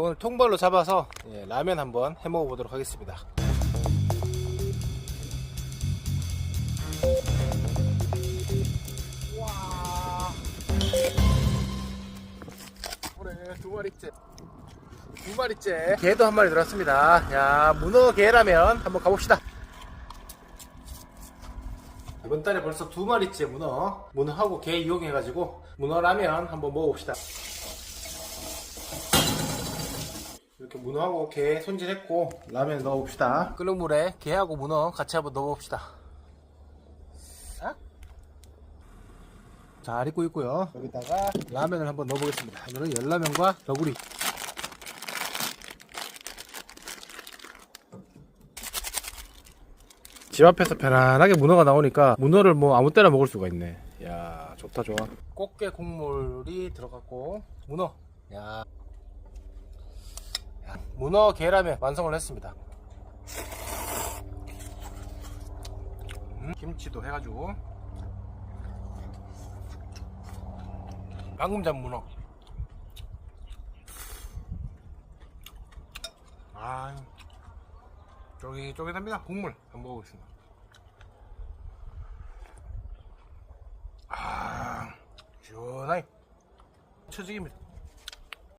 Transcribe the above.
오늘 통발로 잡아서 예, 라면 한번 해 먹어 보도록 하겠습니다. 와. 그래 두 마리째. 두 마리째. 개도 한 마리 들었습니다. 야 문어 개라면 한번 가봅시다. 이번 달에 벌써 두 마리째 문어. 문어하고 개 이용해가지고 문어 라면 한번 먹어봅시다. 이렇게 문어하고 게 손질했고 라면 넣어봅시다. 끓는 물에 게하고 문어 같이 한번 넣어봅시다. 싹. 잘 익고 있고요. 여기다가 라면을 한번 넣어보겠습니다. 오늘은 열라면과 너구리. 집 앞에서 편안하게 문어가 나오니까 문어를 뭐 아무 때나 먹을 수가 있네. 야 좋다 좋아. 꽃게 국물이 들어갔고 문어. 야 문어 계라면 완성을 했습니다. 음, 김치도 해가지고 방금 잡은 문어. 아, 쫄깃쫄깃합니다. 국물 한번 먹어보겠습니다. 아, 시원하게 처지기입니다.